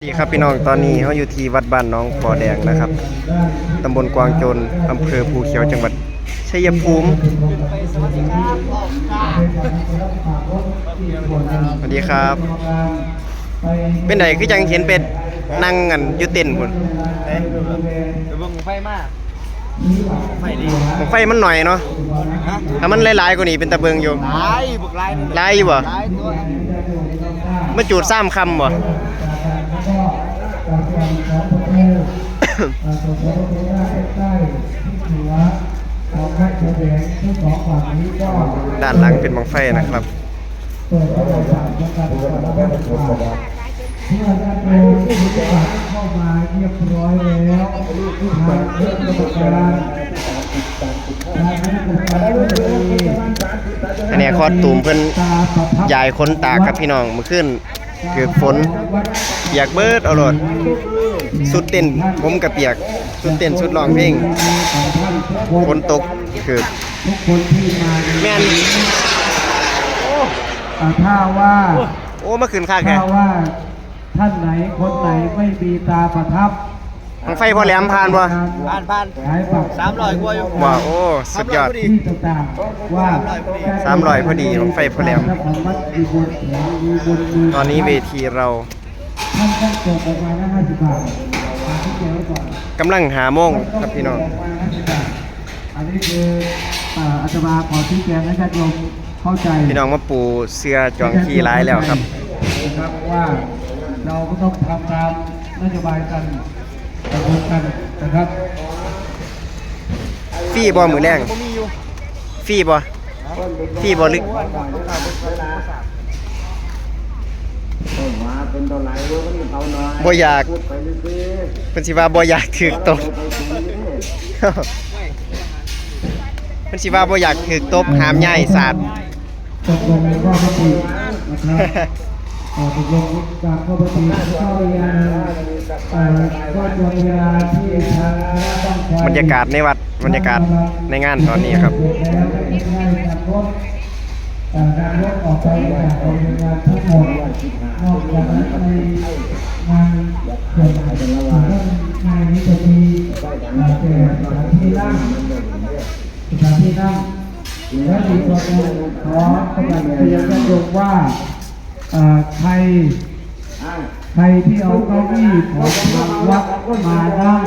สวัสดีครับพี่น้องตอนนี้เขาอยู่ที่วัดบ้านน้องปอแดงนะครับตำบลกวางโจรอำเภอภูเขียวจังหวัดชัยภูมิสวัสดีครับ เป็นไหนคือจังเห็นเป็ดนั่งกันอยู่เต็นท์พุ่นเดี๋ยวเบิ่งไฟมากไฟดีหมองไฟมันหน่อยเนาะฮะถ้ามันหลายๆกว่านี้เป็นตะเบิงอยู่ลายบุกลายนี่หลายอยู่บ่ลายตัวมาจูดซ้ำคำบ่ ด้านหลังเป็นบังไฟนะครับเข้ามาเรียบร้อยแล้วทางเรื่องกรรมกรทางคณะกรรมการอันนี้คอสตูมเพิ่นยายคนตากกับพี่น้องเมื่อคืน เกือบฝนเปียกเบิดเอาโลดสุดเต้นผมกับเปียก สุดเต้นสุดร้องเพลงของท่านทุกคนฝนตกคือทุกคนที่มาในแม่นอ่าถ้าว่า โอ้เมื่อคืนคักแกถ้าว่า ท่านไหนคนไหนไม่มีตาประทับ บังไฟพอแหลมผ่านบ่ผ่านผ่านขายปักสามร้อยกว่าอยู่ว่าโอ้สุดยอดที่ต่างๆว่าสามร้อยพอดีบั้งไฟพอแหลมของวัดมีบนแขนมีบนมือตอนนี้เวทีเราท่านต้องตกออกมานะห้าสิบบาทมาที่เจ้าไว้ก่อนกำลังหาโมงครับพี่น้องอันนี้คืออ่าอาตมาขอชี้แจงให้ญาติโยมเข้าใจพี่น้องมาปูเสื้อจองที่ร้ายแล้วครับนะครับว่าเราก็ต้องทำตามนโยบายกัน ตะบนกันนะครับฟรีบ่มือแรงบ่มีอยู่ฟรีบ่ฟรีบ่ลึกบ่อยากเพิ่นสิว่าบ่อยากถึกตบเพิ่นสิว่าบ่อยากถึกตบหามใหญ่สาดตกลงในข้อพิธีนะครับเอ่อตกลงการข้อพิธีก็ยัง บ้างไฟบรรยากาศในวัดบรรยากาศในงานตอนนี้ครับแล้วได้ได้นำรถเอ่อนำรถออกไปจากโรงงานทั้งหมดนอกจากนั้นในงานส่วนเอ่องานนี้จะมีเอ่อแต่สถานที่นั่งสถานที่นั่งและอีกตัวหนึงขอประกาศเรียนญาติโยมว่าเอ่อใคร ใครที่เอาเก้าอี้ของทางวัดมานั่ง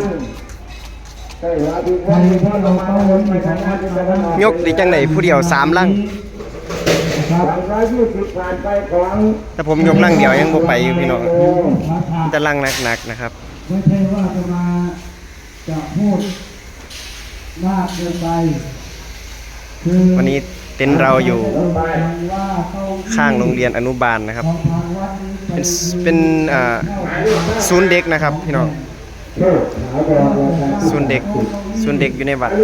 ใครที่เอาเก้าอี้ของวัดมานั่งยกดิจังไดผู้เดียวสามลังนะครับถ้าผมยกลังเดียวยังบ่ไปอยู่พี่น้องพระธาตุแต่ลังหนักๆนะครับไม่ใช่ว่าจะมาจะพูดมากเกินไปคือวันนี้เต็นท์เราอยู่ข้างโรงเรียนอนุบาลนนะครับ เป็นเป็นศูนย์เด็กนะครับพี่น้องศูนย์เด็กศูนย์เด็กอยู่ในวัดมั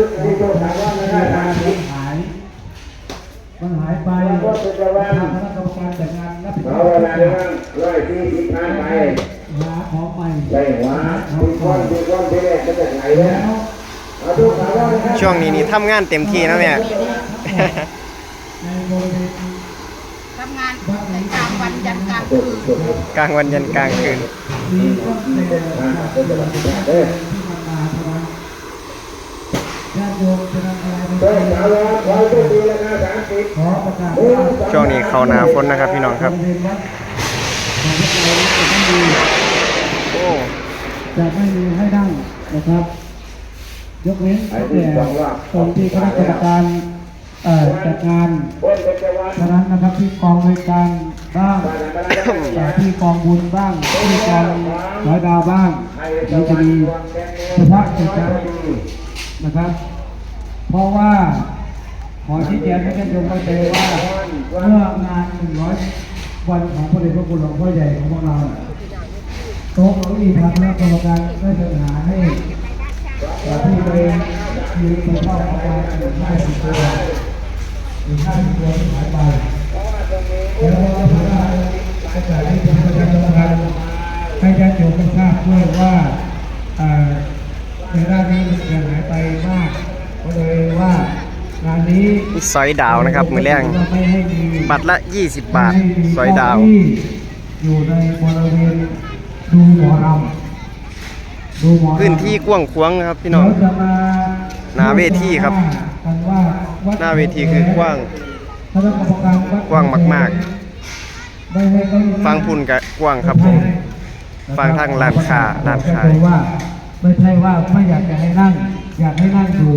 นหายมันหายไปทาคณะกรรมการจัดงานรับผิดชอบทุกอย่างร้อยสี่สิบล้านไปหาของใหม่ได้หวาคุณก้อนคุณก้อนที่แรกก็จะไหนเอาทุกสาวว่านะครับช่วงนี้นี่ทำงานเต็มที่นะแม่ในบริเวณ ทำงานกลางวันยันกลางคืนกลางวันยันกลางคืนมีต้นเตยจากที่มันมาเท่านั้นญาติโยมจะนำอะไรไปได้สาวว่าขอโชคดีแล้วนะสามสิบขอประกาศว่าช่วงนี้เขาหนาฝนนะครับพี่น้องครับบริเวณวัดของพวกเราจะไม่มีโอ้จะไม่มีให้นั่งนะครับ ยกเว้นแต่ตรงที่คณะกรรมการเอ่อ จัดงานคนเป็นจังหวัดเท่านั้นนะครับที่กองบริการบ้างที่กองบุญบ้างที่กองร้อยดาวบ้างหรือจะมีเฉพาะกิจการนะครับ เพราะว่าขอชี้แจงให้ท่านโยมเข้าใจว่าเมื่องานหนึ่งร้อยวันของพระเดชพระคุณหลวงพ่อใหญ่ของพวกเราโต๊ะเก้าอี้ทางคณะกรรมการได้เสนอหาให้ที่ไปยืนไปเข้าประการหนึ่งห้าสิบตัว หนึ่งห้าสิบตัวที่หายไปแล้วเราก็ได้ประกาศให้ทางคณะกรรมการให้ญาติโยมได้ทราบด้วยว่าอ่าในด้านนี้มันเสียหายไปมากก็เลยว่างานนี้มีซอยดาวนะครับ มือแรงไม่ให้มีบัตรละ 20 บาทซอยดาวที่อยู่ในบริเวณดูหมอรำดูหมอรำพื้นที่กว้างขวางนะครับพี่น้องเดี๋ยวจะมาหน้าเวทีครับกันว่าวัด หน้าเวทีคือกว้างคณะกรรมการวัดกว้างมากได้ให้เขาฟังพุ่นกับกว้างครับผม ฟังทางร้านค้าร้านขายว่าไม่ใช่ว่าไม่อยากจะให้นั่ง อยากให้นั่งดู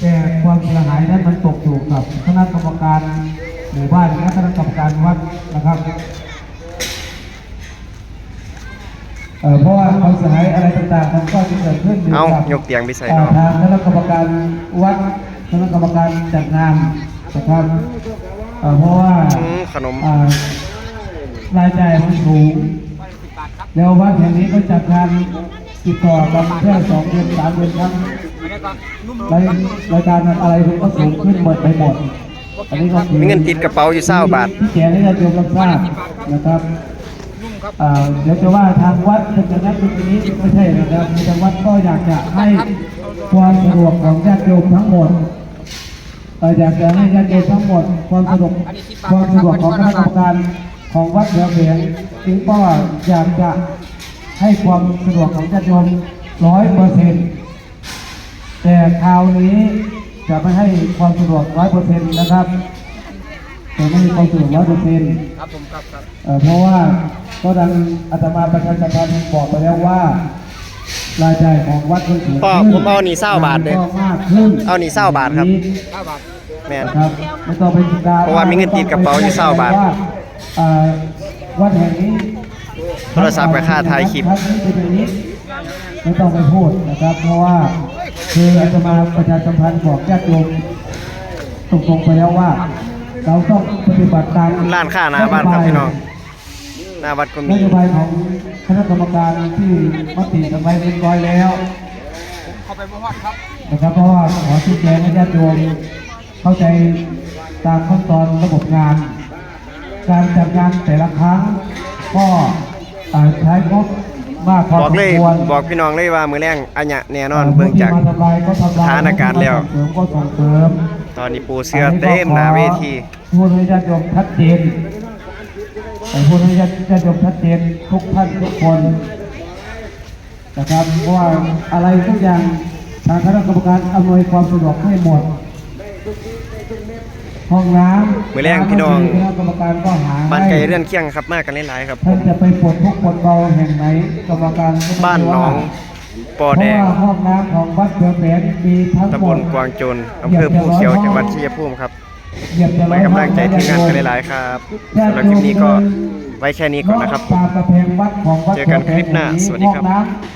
แต่ความเสียหายนั้นมันตกอยู่กับคณะกรรมการหมู่บ้านและคณะกรรมการวัดนะครับเอ่อเพราะว่าความเสียหายอะไรต่างๆมันก็จะเกิดขึ้นอยู่เอากับยกเตียงไปใส่เอ่เนาะอทางคณะกรรมการวัด คณะกรรมการจัดงานนะครับเอ่อเพราะว่าอืมขนมอ่ารายจ่ายมันสูงแล้ววัดแห่งนี้ก็จัดงานติดต่อกันแค่สองเดือนสามเดือนครั้งรายรายการอะไรมันก็สูงขึ้นหมดไปหมดอันนี้ก็คือมีเงินติดกระเป๋าอยู่เศร้าบาทที่แจกให้ญาติโยมรับทราบนะครับอ่าเดี๋ยวจะว่าทางวัดเป็นอย่างนั้นเป็นอย่างนี้ไม่ใช่นะครับทางวัดก็อยากจะให้ความสะดวกของญาติโยมทั้งหมด เอ่ออยากจะให้ญาติโยมทั้งหมดความสะดวกความสะดวกของคณะกรรมการของวัดเหลือเพียงจึงก็อยากจะให้ความสะดวกของญาติโยมร้อยเปอร์เซ็นต์แต่คราวนี้จะไม่ให้ความสะดวกร้อยเปอร์เซ็นต์นะครับแต่ไม่มีความสะดวกร้อยเปอร์เซ็นต์ครับผมครับครับเอ่อเพราะว่าก็ดังอาตมาประชาสัมพันธ์บอกไปแล้วว่า รายจ่ายของวัดก็สูงพ่อขึ้นผมเอานี่20บาทเด้อก็มากขึ้นเอานี่20บาทครับเก้าบาทแม่นนะครับไม่ต้องไปดาเพราะว่ามีเงินติดกระเป๋าอยู่20บาทว่เอ่อวัดแห่งนี้โทรศัพท์กับค่าถ่ายคลิป วัดนี้เป็นอย่างนี้ไม่ต้องไปพูดนะครับ เพราะว่าคืออาตมาประชาสัมพันธ์บอกญาติโยมตรงๆไปแล้วว่า เราต้องปฏิบัติตาม ร้านค้าหน้าบ้านครับพี่น้องหน้าวัดก็นมี โยบายของ คณะกรรมการที่มติกันไว้เรียบร้อยแล้วเข้าไปบ่ฮอดครับนะครับเพราะว่าขอชี้แจงให้ญาติโยมเข้าใจตามขั้นตอนระบบงาน การจัดงานแต่ละครั้งก็อ่าใช้งบมากพอบอกสมเลยควรบอกพี่น้องเลยว่ามือแรงอันเนี้ยแน่นอนเบิ่งจากผู้ที่มาทำลายก็ทำลายสถานการณ์แล้วผู้ที่มาส่งเสริมก็ส่งเสริมตอนนี้ปูเสื้อเต็มหน้าเวทีพูดให้ญาติโยมชัดเจน แต่พูดให้ญาติญาติโยมชัดเจนทุกท่านทุกคนนะครับเพราะว่าอะไรทุกอย่างทางคณะกรรมการอำนวยความสะดวกให้หมด ห้องน้ำมื้อแรงพี่น้องคณะกรรมการก็หาให้บ้านไก่เรือนเคียงครับมากันหลายๆครับผท่านมจะไปปวดทุกข์ปวดเบาแห่งไหนกรรมการก็ไม่บ้านหนองปอเพแดราะงว่าห้องน้ำของวัดเสือแฝนมีทั้งหตำมบดลกวางโจนอำเภอภูเขียวจังหวัดชัยภูมิครับ เหยียบจะไว้กำลังใจทีมงานกันหลายๆครับสำหรับคลิปนี้ก็ไว้แค่นี้ก่อนนะครับตามกระเพงวัดของวัดเจอกันคลิปหน้า สวัสดีครับห้องน้ำ